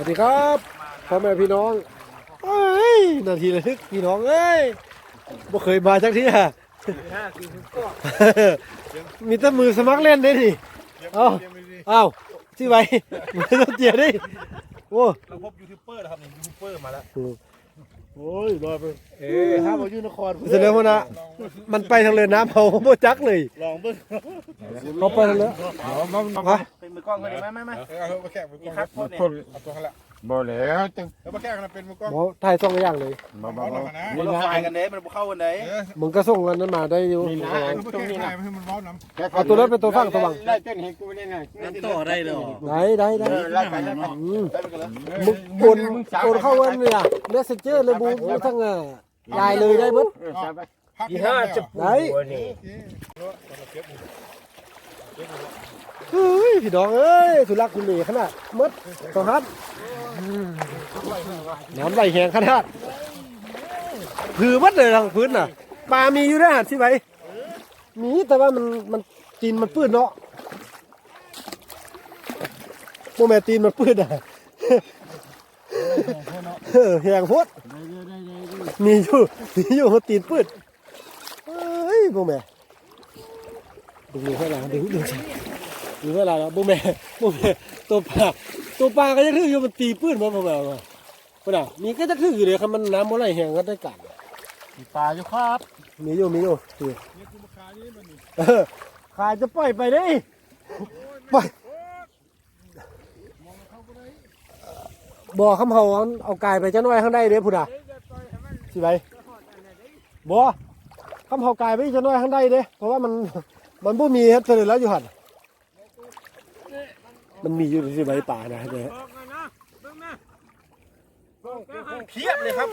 วัสดีครับพ่อแม่พี่น้องเอ้ยนาทีระทึกพี่น้องเอ้ยบ่เคยมาจักทีอะมีแต่มือสมัครเล่นได้ดิเอ้าเอ้าที่ไว้ไม่ต้องเจียดิโอ้เราพบยูทูบเบอร์นะครับนี่ยูทูบเบอร์มาแล้วโอ้ ยรอไปเอ๊ะถ้ามาอยู่นครแสดงว่านะมันไปทางเรือน้ำเขาบ่จักเลยลองเบิ้งเขาไปทางเรือฮะ เป็นมือกล้องคนนี้ไหมไม่ไม่เออเอามาแข่งมือกล้องครับโทษเนี่ยเอาตัวเขาละ บ่แล้วจังแล้วมาแข่งกันเป็นมือกล้องหมอถ่ายส่งอย่างเลยบ่บ่เอาหน่บ่อยนะมันเราฝ่ายกันเด้มันเข้ากันเด้เออมึงก็ส่งอันนั้นมาได้อยู่นี่นะเอาอันมาตรงแข่งนี้ไทนะยให้มันร้อนน้ำเอาตัวนั้นเป็นตัวฟังตัวบังไล่ต้นให้กูนี่นะนั่นต่อได้เลยได้ได้ได้เออไล่ไปไล่ไปอืมได้ไปกันแล้วมึงโอนโอนเข้าวันเนี่ยเมสเซนเจอร์เลยบูบูทั้งอะยายเลยได้เบิดเออใช่ไปพักยี่ห้าจะได้นี่ เฮ้ยพี่น้องเอ้ยทุลักทุเลขนาดมดสองฮัทน้ำไหลแหงขนาดผือมัดเลยทางพื้นน่ะปลามีอยู่ได้หัดที่ไหนมีแต่ว่ามันมันตีนมันปื้นเนาะโมแม่ตีนมันปื้นอะแหงโพดมีอยู่มีอยู่เขาตีนปืดเฮ้ยบุแม่ ดึงมือให้เราดึงดึงดึงให้เราแล้วบุแม่บุแม่ตัวปลาตัวปลาก็จะถืออยู่มันตีปืดมันบุแม่มาคนน่ะมีก็จะถืออยู่เลยครับมันน้ำมันไหลแห้งก็ได้กันปลาอยู่ครับมีอยู่มีอยู่นี่เออขายจะปล่อยไปได้ปล่อยบ่คำเฮาเอาเอากายไปจะน้อยข้างใดเด้อพุ่นอะสิไปบ่คำเฮากายไปจะน้อยข้างใดเด้เพราะว่ามัน มันบ่มีเฮ็ดเสร็จแล้วอยู่หั่นมันมีอยู่ที่ใบป่านะเด้เพียบเลยครับ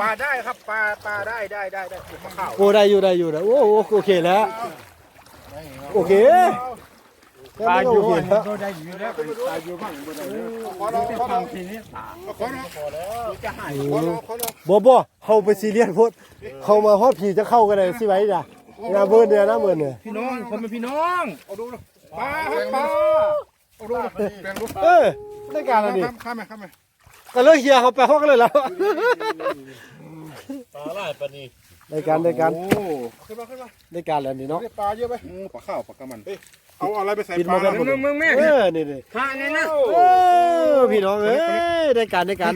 ปลาได้ครับปลาปลาได้ได้ได้ได้ปลาข้าวโอ้ได้อยู่ได้อยู่นะโอ้โอ้โอเคแล้วโอเคปลาอยู่โอเคแล้วบ่ได้อยู่แล้วปลาอยู่บ้างบ่ได้เลยขอร้องขอร้ฟัองงทีนี้ปลาขอร้องขอแล้วจะหายขอร้องขอร้องบ่บ่เฮาไปซีเรียสโพดเฮามาฮอดผีจะเข้ากันได้สิไว้จ้ะ งาเบิ่นเนี่ยนะเบิ่นเนี่ยพี่น้องคนเป็นพี่น้องเอาดูนะปลาครับปลาเอาดูนะแบ่งดูเออได้การแล้วนี่ข้ามไหมข้ามไหมก็เลยเฮียเขาไปฮอกกันเลยแล้วปลาไล่ปลานี่ได้การได้การโอ้ขึ้นมาขึ้นมาได้การแล้วนี่เนาะปลาเยอะไหมปลาข้าวปลากระมันเอาอะไรไปใส่กินปลามากันหมดมึงแม่เออนี่นี่ข้านี่นะเออพี่น้องเอ้ยได้การได้การ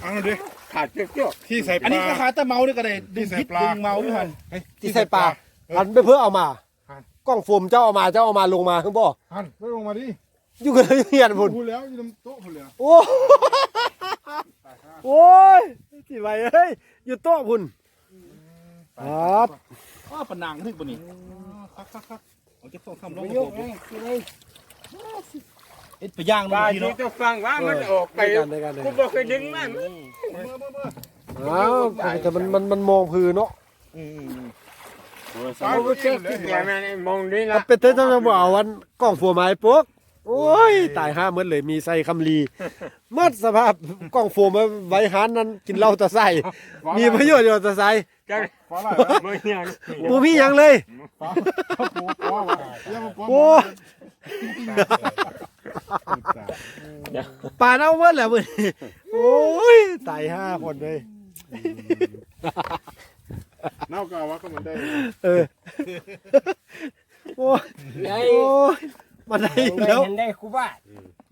เอาดิขาดเจ้าที่ใส่ปอันลานี้ก็ขาแต่เมาด้วยกันเลยดึงพิษดึงเมาด้วยกันที่ใส่ปลา หันไปเพื่อเอามากล้องโฟมเจ้าเอามาเจ้าเอามาลงมาข้างบ่หันไม่ลงมาดิอยู่กันเลยเฮียนพุ่นพูดแล้วอยู่ตรงโต๊ะพูดแล้วโอ้โอ้ยสิไว้เอ้ยอยู่โต๊ะพุ่น ครับ อ้าวปลานางถึงปลานี่คักคักคักผมจะส่งคำร้องยกให้กินให้เอ็ดไปย่างปลาพี่ที่น้องจะฟังว่ามันออกไปได้กันได้กันได้กูกันบ่เคยดึงมันอ้าวแต่มันมันมันมองพื้นเนาะ ปลากูเยเช็คอะเลที่ยแกมันมองนี่ถ้านะเป็นเต้นต้องบอกวันกล้องฟัวไม้ปุ๊กโอ้ยตายห้าเหมือนเลยมีใส่คำลีหมัดสภาพกล้องโฟมไว้หานนั้นกินเหล้าตะไส่มีประโยชน์อยู่ตะไส่จังปลาอะไรบ่ยังบ่มีหยังเลยปลาปูปลาเยี่ยมปลาโอ้ป่าเน่าเมื่อแหละมึงโอ้ยตายห้าคนเลย เน่ากาวะก็เหมือนได้เออ โอ้ยได้โอ้ยมาได้อีกแล้วเห็นได้กูบ้า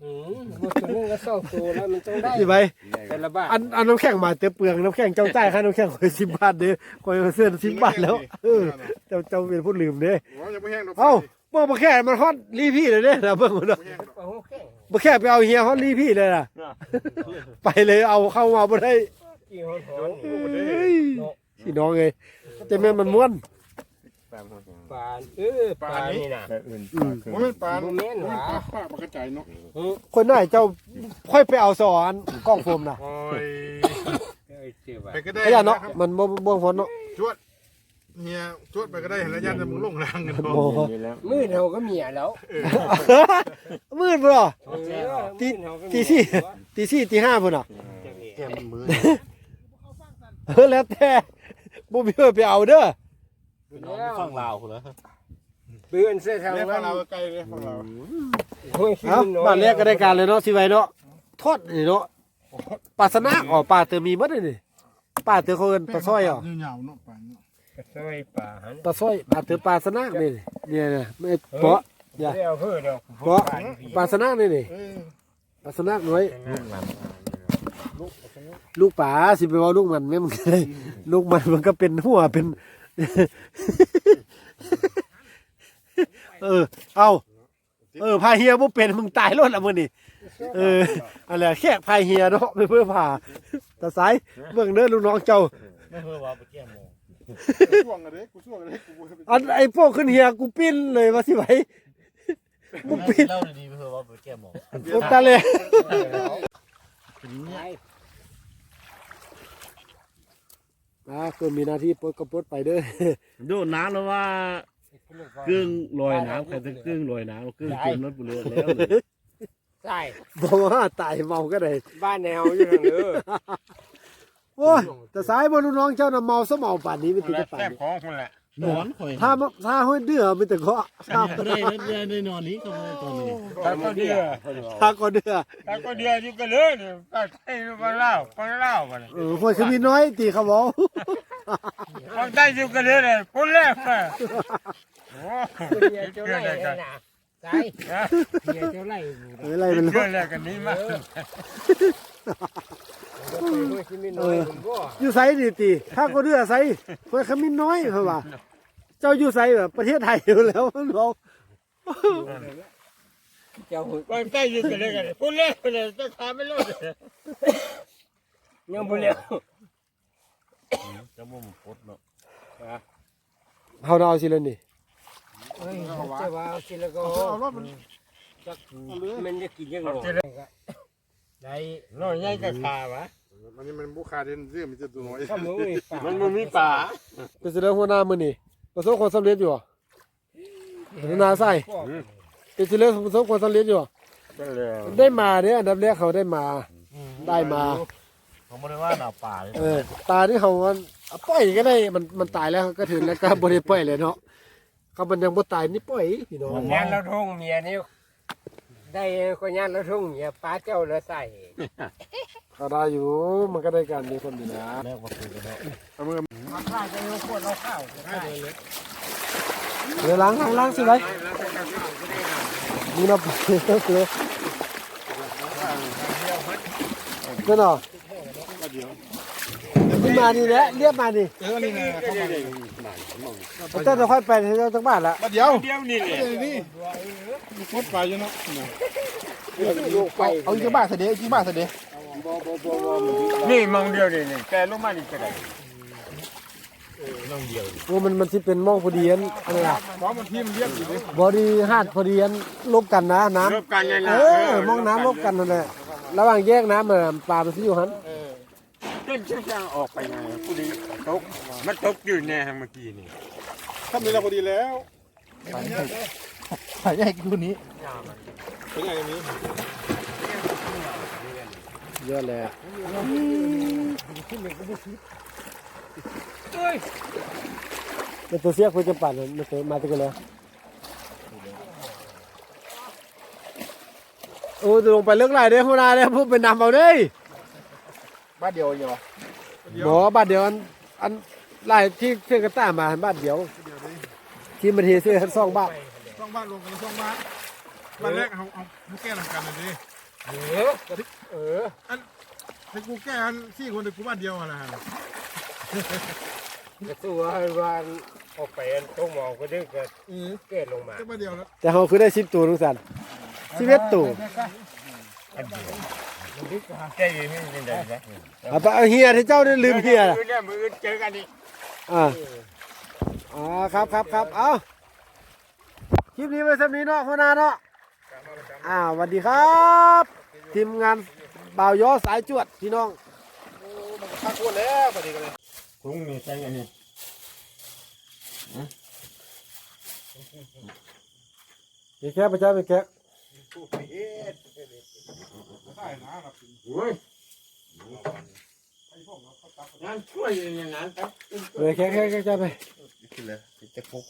อืมบ่ตัวนึงก็สองตัวแล้วมันต้องได้สิไปแต่ละบ้านอันอันน้ำแข็งมาเต็มเปลืองน้ำแข็งเจ้าจ่ายค่าน้ำแข็งคอยสิบบาทเด้อคอยเสื้อสิบบาทแล้วเออเจ้าเจ้าเป็นผู้ลืมเด้ว่าจะไม่แห้งเอ้าเมื่อมาแค่มันฮอตรีพี่เลยเด้นะเบิ่งมันเนาะ โอ้โหแค่มาแค่ไปเอาเฮียฮอตรีพี่เลยนะ ไปเลยเอาเข้ามาบ่ได้กี่หนหนเฮ้ย พี่น้องเอ้ยแต่แม่นมันม่วนปลาเออปลานี่น่ะอืมว่าเป็นปลาบ่แม่นหว่าปลาปลาปลากระจายเนาะคนไหนเจ้าค่อยไปเอาสอนกล้องโฟมน่ะโอ้ยเอ้ยเจ็บว่ะไปก็ได้ขยันเนาะมันบ่บ่ฝนเนาะจวดเฮียจวดไปก็ได้เห็นแล้วยันจะมึงลงแรงกันโอ้ เนาะมือเฮาก็เมียแล้วมืดบ่เนาะตีมือเฮาก็ตีเมียสี่ ตีสี่ตีห้าพุ่นน่ะแกมันมือเออแล้วแต่ บ่มีเพื่อไปเอาเด้อแล้วฝั่งลาวคุณแล้วเบื่อนเสียทางเรียกนั้ฝั่งนเราใกล้เลยฝั่งเราโอ้ยเอ้าบ้านแรกก็ได้การเลยเนาะสิไว้เนาะทอดนี่เนาะปลาสนักอ๋อปลาเตอมีหมัดเลยนี่ปลาเตอเขาเอิ้นปลาสร้อยอ๋อเหงาๆเนาะป่านเนาะซอยป่าหันปลาสร้อยปลาเตอปลาสนักนี่เนี่ยเนี่ยไม่เปาะอย่าเดี๋ยวเพื่อเดี๋ยวเปาะปลาสนักนี่นี่เออปลาสนักน้อยลู กป๋าสิไปเว่าลูกมันแม่มันก็ได้ลูกมันมันก็เป็นหัวเป็น เออ เอาเออพายเฮียบ่เป็นมึงตายรถละมื้อนี่เอออะไรแค่พายเฮียเนาะไม่เพื่อผ่าตาสายเบิ่งเด้อลูกน้องเจ้าไม่เพื่อว่าไปแก้มงกูช่วงกันเด้กูช่วงกันเด้กูบ่ให้ไปอันไอ้พวกขึ้นเฮียกูปิ้นเลยว่าสิไหวกูปิ้นเล่าดีๆเพื่อว่าไปแก้มงโอตาเลย อ่าคือมีหน้าที่ปลดก็ปลดไปเด้อดูน้ำแล้วว่าครึ่งลอยน้ำใครจะครึ่งลอยน้ำครึ่งจมรถบุเรือแล้วเลยใช่บอกว่าตายเมาก็ได้บ้านแนวอยู่ทางเด้อโอ้ยแต่สายบนลูกน้องเจ้าน่ะเมาซะเมาป่านนี้ไม่ติดกระป่านแก้มนี้ของคนแหละ นอนคอยถ้ามาถ้าห้อยเดือไม่แต่ก็ถ้าก็ได้ได้ได้นอนนี้ก็ไม่ตอนนี้ตาก็เดียวถ้าก็เดือตาก็เดียวอยู่กันเลยเนี่ยตาใช่ก็เล่าก็เล่าไปเลยเออคนคือมีน้อยตีเขาบอกคนใต้อยู่กันเลยเลยคนแรกเลยโอ้เฮียเจ้าไร่นั่นน่ะใช่เฮียเจ้าไร่อยู่เอออะไรเป็นเชื่อแรกกันนี้มากเออเดี๋ยวไปด้วยที่มีน้อยผมก็อยู่ไสดีตีถ้าก็เดือไสคนคือมีน้อยเพราะว่า เจ้าอยู่ไสแบบประเทศไทยอยู่แล้วมันบอกเจ้าคนใต้อยู่กันเลยกันคนแรกเลยจะทำไม่รอดเลยยังบ่เลี้ยวจะมุ่งปดเนาะเฮาเอาสิเลยนี่เฮ้ยจะว่าเอาสิแล้วก็เอารถมันจักมันจะกินยังไงได้น้อยใหญ่กับขาวะมันนี่มันบุคาเด่นเรื่องมันจะตัวน้อยข้าวหมูอีกป่ามันมันมีป่าเป็นแสดงหัวหน้ามื้อนี่ ประสบความสำเร็จอยู่อะหัวหน้าใส่เป็นสิเลยประสบความสำเร็จอยู่อะก็เลยได้มาเนี่ยอันดับแรกเขาได้มา ได้มาผมไม่ได้ว่าหนาป่าเลยเออตาที่เขาว่าเอาปล่อยก็ได้มันมันตายแล้วก็ถึงแล้วก็บ่ได้ปล่อยเลยเนาะเขามันยังบ่ตายนี่ปล่อยพี่น้องงานเราทุ่งเมียนี่ได้ก็งานเราทุ่งเมียป้าเจ้าเลยใส่ เขาได้อยู่มันก็ได้การมีคนดีนะแรกว่าคุยกันแล้วเอามือมาข้าวจะเอาขวดเราข้าวจะได้เลยเดี๋ยวล้างล้างล้างสิไรนี่นะเลยก็เนาะนี่มานี่แหละเรียบมานี่เออนี่นะเข้ามาเลยเจ้าจะค่อยไปเจ้าจังบ้านละมาเดี๋ยวเดียวนี่เลยเดี๋ยวนี่มดไปอยู่เนาะลูกไปเอาอีกบ้าเสด็จอีกบ้าเสด็จ นี่มองเดียวนี่นี่แต่ลงมานี่ก็ได้โอ้มันมันสิเป็นหมองพอดีอันอะไรล่ะเพราะมันที่มันเรียบอยู่ดิบอดีหาดพอดีอันลบกันนะน้ำรบกันยังเออมองน้ำลบกันนั่นแหละระหว่างแยกน้ำมันปลามันสิอยู่หันเต้นช่างออกไปไงผู้ดีตกมันตกอยู่แน่เมื่อกี้นี่ทำนี้เราพอดีแล้วถ่ายใหญ่กูนี้ถ่ายใหญ่นี้ เยอะเลยเป็นตัวเสียคุยจะปั่นมันเคยมาตัวกันแล้วโอ้จะลงไปเลิกไล่เด้หัวหน้าเด้พูดเป็นนำเอาเด้บ้านเดียวอยู่วะบอกว่าบ้านเดียวอันอันไล่ที่เครื่องกระต้ามาบ้านเดียว ที่มันเทเสื้อซ่องบ้านช่องบ้านรวมกันช่องบ้านบ้านแรกเอาเอากูแก้หลังกันเลยดิ เออเออให้กูแก้อันสี่คนเดียวกูบ้านเดียวอะไรกระตัววันออกไปอันต้องมองก็ดึกก็อือเกิดลงมาแค่บ้านเดียวแล้วแต่เขาคือได้สิบตัวทุกสันสิบเอ็ดตัวใจเย็นๆเป็นไงนะเอาไปเอาเฮียที่เจ้าได้ลืมเฮียล่ะมือเนี่ยมือเจอกันอีกอ่าอ๋อครับครับครับเอาคลิปนี้ไว้สำนี้เนาะหัวหน้าเนาะ อ่าสวัสดีครับ ทีมงานบ่าวย้อสายจวดพี่น้องข้ากูแล้วพอดีกันเลยคุ้งนี่ใช่ไงนี่มีแค่ประชาเป็นแค่ได้นะรับโอ้ยงานช่วยอย่างนั้นครับเลยแค่แค่แค่ไปจะพก